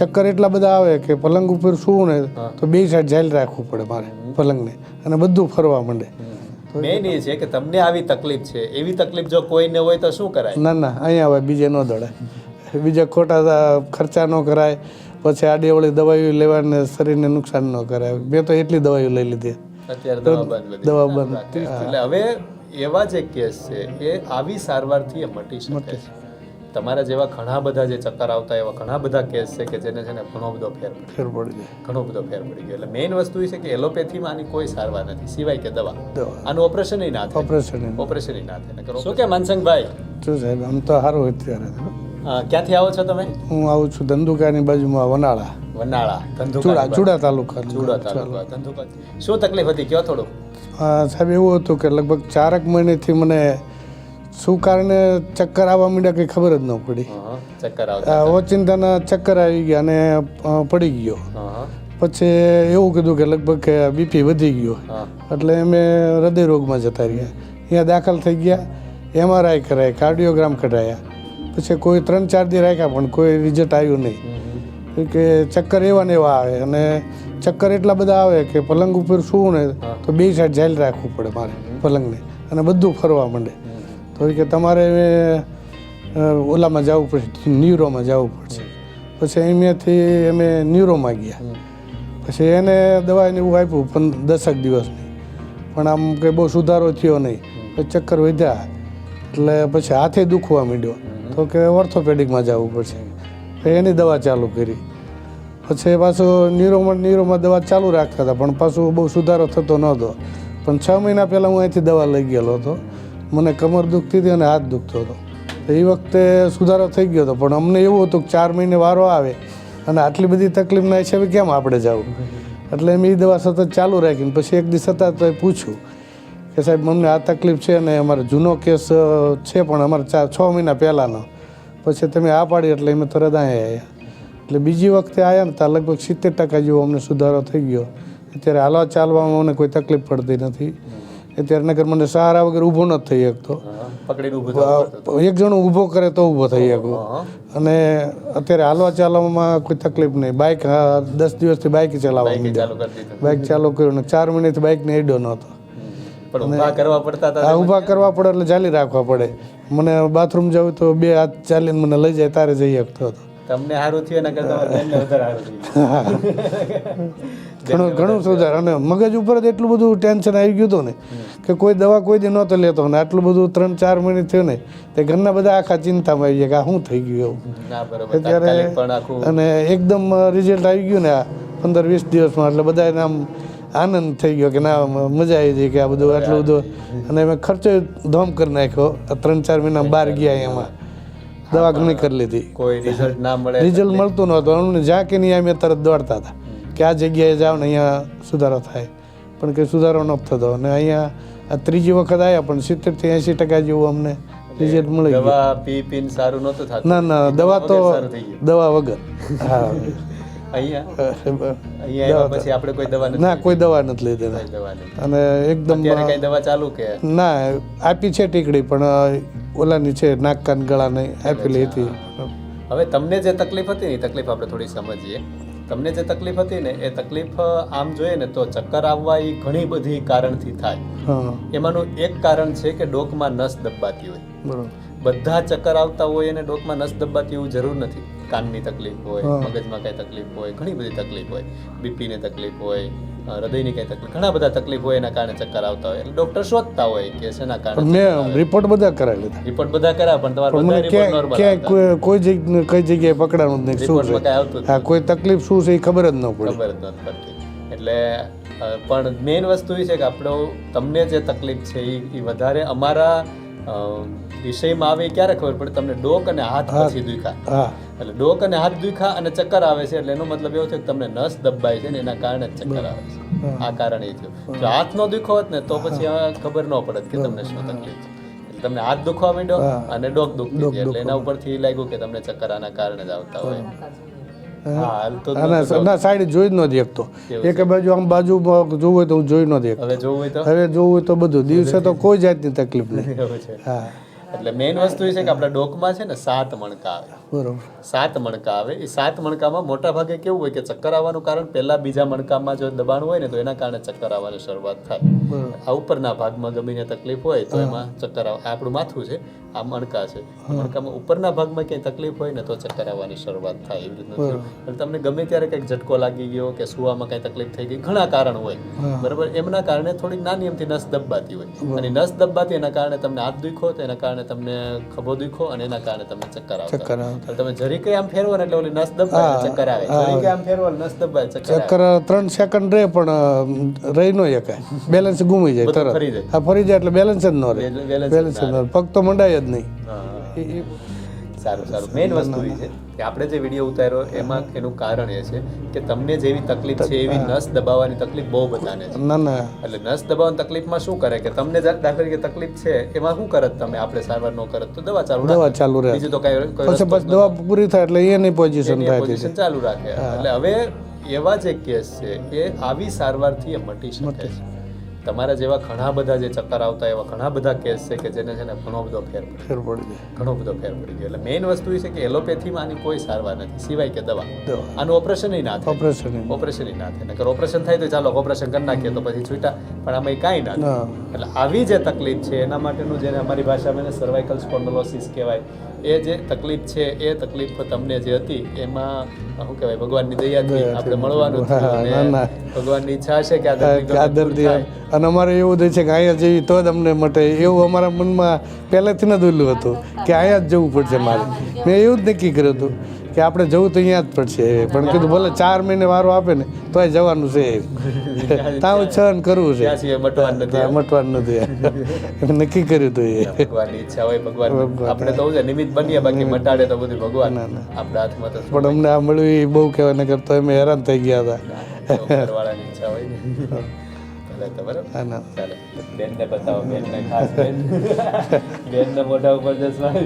ચક્કર એટલા બધા આવે કે પલંગ ઉપર સૂવું ને તો બે સાઈડ જાઈલ રાખવું પડે મારે પલંગને. અને બધું ફરવા માંડે. મેઇન એ છે કે તમને આવી તકલીફ છે. એવી તકલીફ જો કોઈને હોય તો શું કરાય? ના ના અહીંયા આવે બીજે ન દોડાય બીજા ખોટા ખર્ચા ન કરાય. પછી આડીઅવળી દવાઈઓ લેવાને શરીરને નુકસાન ન કરાય. મેં તો એટલી દવાઈઓ લઈ લીધી. અત્યારે દવા બંધ દવા બંધ. એટલે હવે એવા જે કેસ છે એ આવી સારવારથી મટી શકે છે. તમારા જેવા ઘણા બધા જે ચક્કર આવતા એવા ઘણા બધા કેસ છે કે જેને છે ને ઘણો બધો ફેર ફેર પડી ગયો. ઘણો બધો ફેર પડી ગયો. એટલે મેઇન વસ્તુ એ છે કે એલોપેથીમાં આની કોઈ સારવાર નથી. સિવાય કે દવા. આનું ઓપરેશન ના થાય. ઓપરેશન ઓપરેશન ના થાય. શું કે માનસંગભાઈ? શું સાહેબ આમ તો સારું અત્યારે અ, ક્યાંથી આવો છો તમે? હું આવું છું ધંધુકાની બાજુમાં વનાળા. વનાળા ધંધુકા ચૂડા તાલુકા ચૂડા તાલુકા ધંધુકા શું તકલીફ હતી? કયો થોડું સાહેબ એવું હતું કે લગભગ ચારક મહિનેથી મને શું કારણે ચક્કર આવવા માંડ્યા કંઈ ખબર જ ન પડી. ચક્કર ઓચિંતાના ચક્કર આવી ગયા અને પડી ગયો. પછી એવું કીધું કે લગભગ કે બીપી વધી ગયો. એટલે અમે હૃદય રોગમાં જતા રહ્યા. અહીંયા દાખલ થઈ ગયા એમઆરઆઈ કરાય કાર્ડિયોગ્રામ કઢાયા. પછી કોઈ ત્રણ ચાર દી રાખ્યા પણ કોઈ રિઝલ્ટ આવ્યું નહીં. કે ચક્કર એવા ને એવા આવે. અને ચક્કર એટલા બધા આવે કે પલંગ ઉપર શું ને તો બે સાઈડ ઝાલ રાખવું પડે મારે પલંગને. અને બધું ફરવા માંડે. તો કે તમારે ઓલામાં જવું પડશે ન્યુરોમાં જવું પડશે. પછી અહીંયાથી અમે ન્યુરોમાં ગયા. પછી એને દવાને એવું આપ્યું પણ દસક દિવસની. પણ આમ કંઈ બહુ સુધારો થયો નહીં. પછી ચક્કર વધ્યા. એટલે પછી હાથે દુખવા માંડ્યો. તો કે ઓર્થોપેડિકમાં જવું પડશે. એની દવા ચાલુ કરી. પછી પાછું ન્યુરોમાં ન્યુરોમાં દવા ચાલુ રાખતા હતા. પણ પાછું બહુ સુધારો થતો નહોતો. પણ છ મહિના પહેલાં હું અહીંથી દવા લઈ ગયેલો હતો. મને કમર દુખતી હતી અને હાથ દુખતો હતો. એ વખતે સુધારો થઈ ગયો હતો, પણ અમને એવું હતું કે ચાર મહિને વારો આવે અને આટલી બધી તકલીફના હિસાબે કેમ આપણે જવું? એટલે એમ એ દવા સતત ચાલુ રાખીને પછી એક દિવસ હતા તો એ પૂછ્યું કે સાહેબ, અમને આ તકલીફ છે અને અમારો જૂનો કેસ છે પણ અમારે ચાર, છ મહિના પહેલાંનો. પછી તમે આ પાડી એટલે અમે તરત અહીંયા આવ્યા. એટલે બીજી વખતે આવ્યા ને ત્યાં લગભગ સિત્તેર ટકા જેવો અમને સુધારો થઈ ગયો. અત્યારે હાલવા ચાલવામાં અમને કોઈ તકલીફ પડતી નથી. અત્યારે નગર મને સહારા વગર ઊભો ન થઈ શકતો. એક જણો ઊભો કરે તો ઊભો થઈ શકું. અને અત્યારે હાલવા ચાલવામાં કોઈ તકલીફ નહીં. બાઇક દસ દિવસથી બાઇક ચલાવવા બાઈકે માંડ્યા. ચાલુ કરી દીધું. બાઇક ચાલુ કર્યું ને ચાર મહિનાથી બાઇકને એડો નહોતો. ઊભા કરવા પડતા ઊભા કરવા પડે એટલે ચાલી રાખવા પડે. મને બાથરૂમ જવું તો બે હાથ ચાલીને મને લઈ જાય તારે જઈ શકતો હતો. તમને સારું થયું એના કરતા બેનને વધારે સારું થયું. ઘણું ઘણું સુધાર. અને મગજ ઉપર જ એટલું બધું ટેન્શન આવી ગયું હતું ને કે કોઈ દવા કોઈ દી નહોતો લેતો ને આટલું બધું ત્રણ ચાર મહિને થયું ને તે ઘરના બધા આખા ચિંતામાં આવી ગયા કે આ શું થઈ ગયું એવું. આખું અને એકદમ રિઝલ્ટ આવી ગયું ને આ પંદર વીસ દિવસમાં. એટલે બધાને આમ આનંદ થઈ ગયો કે ના મજા આવી ગઈ કે આ બધું આટલું બધું. અને મેં ખર્ચો ધોમ કરી નાખ્યો. ત્રણ ચાર મહિના બહાર ગયા એમાં દવા ઘણી કરી લીધી. કોઈ રિઝલ્ટ ના મળે રિઝલ્ટ મળતું નહોતું અમને જ્યાં કે નહીં અમે તરત દોડતા હતા. કે આ જગ્યાએ જાઓ ને અહીંયા સુધારો થાય. પણ કંઈ સુધારો ન થતો. અને અહીંયા આ ત્રીજી વખત આવ્યા પણ સિત્તેરથી એંસી ટકા જેવું અમને રિઝલ્ટ મળી દવા પી પીને સારું નહોતું થતું. ના ના દવા તો દવા વગર. હા. અહીંયા? અહીંયા આવ્યા પછી આપણે કોઈ દવા ના કોઈ દવા નથી લીધી અને એકદમ કઈ દવા ચાલુ કે? ના આપી છે ટીકડી પણ ઓલાની છે નાક કાન ગળાની આપેલી હતી. હવે તમને જે તકલીફ હતી ને એ તકલીફ આપણે થોડી સમજીએ. તમને જે તકલીફ હતી ને એ તકલીફ આમ જોઈએ ને તો ચક્કર આવવા એ ઘણી બધી કારણથી થાય. એમાંનું એક કારણ છે કે ડોકમાં નસ દબાતી હોય. બધા ચક્કર આવતા હોય અને ડોકમાં નસ દબાતી એવું જરૂર નથી. કાનની તકલીફ હોય મગજમાં કઈ તકલીફ હોય ઘણી બધી તકલીફ હોય. બીપીની તકલીફ હોય હૃદયની કઈ તકલીફ ઘણા બધા તકલીફ હોય એના કારણે ચક્કર આવતા હોય. એટલે ડોક્ટર શોધતા હોય કે શેના કારણે મેં રિપોર્ટ બધા કરાવી લીધા. રિપોર્ટ બધા કર્યા પણ તમારા બધા રિપોર્ટ નોર્મલ ક્યાં કોઈ જગ્યાએ જગ્યા કઈ જગ્યાએ પકડાણું જ નહીં શું છે? આવતું હા કોઈ તકલીફ શું છે એ ખબર જ ન પડે. ખબર જ નથી પડતી. એટલે પણ મેઇન વસ્તુ એ છે કે આપણો તમને જે તકલીફ છે એ વધારે અમારા વિષયમાં આવે ક્યારે ખબર પડે? તમને ડોક અને હાથ પછી દુખા. એટલે ડોક અને હાથ દુખા અને ચક્કર આવે છે એટલે એનો મતલબ એવો છે કે તમને નસ દબાય છે ને એના કારણે જ ચક્કર આવે છે. આ કારણ એ થયું. જો હાથ નો દુખો હોત ને તો પછી આ ખબર ન પડત કે તમને શું તકલીફ છે. તમને હાથ દુખવા માંડ્યો અને ડોક દુખતી એટલે એના ઉપરથી લાગ્યું કે તમને ચક્કર આના કારણે જ આવતા હોય. ના સાઈડ જોઈ જ ન દેખતો. એક બાજુ આમ બાજુ જોવું હોય તો હું જોઈ ન હવે જોવું હવે જોવું હોય તો બધું. દિવસે તો કોઈ જાતની તકલીફ નહીં. હા. એટલે મેઇન વસ્તુ એ છે કે આપણા ડોકમાં છે ને સાત મણકા આવે. બરોબર. સાત મણકા આવે. એ સાત મણકામાં મોટા ભાગે કેવું હોય કે ચક્કર આવવાનું કારણ પહેલા બીજા મણકામાં જો દબાણ હોય ને તો એના કારણે ચક્કર આવવાની શરૂઆત થાય. આ ઉપરના ભાગમાં ગમીને તકલીફ હોય તો એમાં ચક્કર આવે આપણું માથું છે. આ મણકા છે. મણકામાં ઉપરના ભાગમાં ક્યાંય તકલીફ હોય ને તો ચક્કર આવવાની શરૂઆત થાય એવી રીતનું તમને ગમે ત્યારે કંઈક ઝટકો લાગી ગયો કે સુવામાં કંઈ તકલીફ થઈ ગઈ ઘણા કારણ હોય. બરાબર? એમના કારણે થોડીક નાની એમથી નસ દબાતી હોય. અને નસ દબાતી એના કારણે તમને હાથ દુખો તો એના કારણે તમને ખભો દુખો અને એના કારણે તમને ચક્કર આવતા. તમે જરી કઈ આમ ફેરવો ને એટલે ઓલી નસ દબાય ચક્કર આવે. જરી કઈ આમ ફેરવો નસ દબાય ચક્કર ચક્કર ત્રણ સેકન્ડ રહે પણ રહી ન શકાય. બેલેન્સ ગુમી જાય તરત. ફરી જાય. હા ફરી જાય એટલે બેલેન્સ જ ન રહે. બેલેન્સ જ ન પગ તો મંડાય જ નહીં સારું સારું. મેઇન વસ્તુ એ છે કે આપણે જે વીડિયો ઉતાર્યો એમાં એનું કારણ એ છે કે તમને જેવી તકલીફ છે એવી નસ દબાવવાની તકલીફ બહુ બધાને છે. ના ના. એટલે નસ દબાવવાની તકલીફમાં શું કરે કે તમને દાખલા તરીકે તકલીફ છે એમાં શું કરત તમે? આપણે સારવાર ન કરત તો દવા ચાલુ દવા ચાલુ રહે બીજું તો કઈ કઈ પછી બસ દવા પૂરી થાય એટલે એની પોઝિશન થાય પોઝિશન ચાલુ રાખે. એટલે હવે એવા જે કેસ છે એ આવી સારવારથી એ મટી શકે છે. તમારા જેવા ઘણા બધા જે ચક્કર આવતા એવા ઘણા બધા કેસ છે કે જેને છે ને ઘણો બધો ફેર ફેર પડી જાય. ઘણો બધો ફેર પડી ગયો એટલે મેઇન વસ્તુ એ છે કે એલોપેથીમાં આની કોઈ સારવાર નથી. સિવાય કે દવા. આનું ઓપરેશન ના થાય. ઓપરેશન ઓપરેશન ના થાય. નકર ઓપરેશન થાય તો ચાલો ઓપરેશન કરી નાખીએ તો પછી છૂટા. પણ આમાં કાંઈ ના એટલે આવી જે તકલીફ છે એના માટેનું જેને અમારી ભાષામાં સર્વાઇકલ સ્પોન્ડોલોસિસ કહેવાય એ જે તકલીફ છે એ તકલીફ તમને જે હતી એમાં શું કહેવાય ભગવાનની દયાથી આપણે મળવાનું. ભગવાનની ઈચ્છા છે કે આ દર્દી અને અમારે એવું જ છે કે અહીંયા જઈએ તો જ અમને મટે. એવું અમારા મનમાં પહેલેથી ન દુલ્લું હતું કે અહીંયા જ જવું પડશે મારે. મેં એવું જ નક્કી કર્યું હતું. કે આપણે જવું તો અહીંયા જ પડશે. પણ કીધું ભલે ચાર મહિને વારો આપે ને તોય જવાનું છે. તાવ છન કરવું છે. મટવાનું નથી. નક્કી કર્યું તું એ. ઈચ્છા હોય ભગવાન આપણે તો નિમિત્ત બનીએ બાકી મટાડે તો બધું ભગવાન. આપણા હાથમાં તો પણ અમને આ મળ્યું એ બહુ કહેવાય ને તો અમે હેરાન થઈ ગયા હતા. ઈચ્છા હોય ને. બતાવો બેન ના. ખાસ બેન. બેનને મોઢા ઉપર જાય.